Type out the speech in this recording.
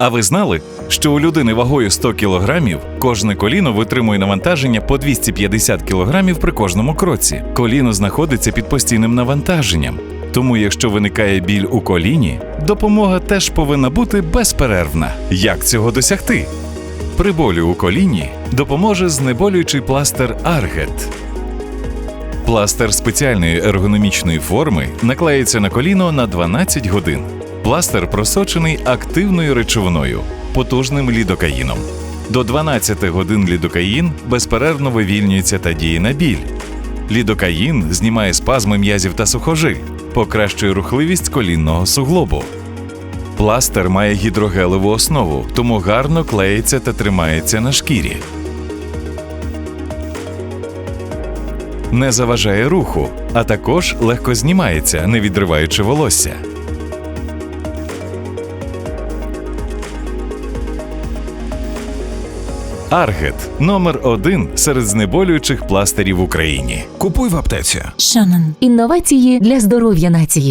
А ви знали, що у людини вагою 100 кг кожне коліно витримує навантаження по 250 кг при кожному кроці. Коліно знаходиться під постійним навантаженням. Тому, якщо виникає біль у коліні, допомога теж повинна бути безперервна. Як цього досягти? При болі у коліні допоможе знеболюючий пластир Аргет. Пластир спеціальної ергономічної форми наклеїться на коліно на 12 годин. Пластир просочений активною речовиною, потужним лідокаїном. До 12 годин лідокаїн безперервно вивільнюється та діє на біль. Лідокаїн знімає спазми м'язів та сухожиль, покращує рухливість колінного суглобу. Пластир має гідрогелеву основу, тому гарно клеїться та тримається на шкірі. Не заважає руху, а також легко знімається, не відриваючи волосся. Аргет номер один серед знеболюючих пластирів в Україні. Купуй в аптеці. Шанан. Інновації для здоров'я нації.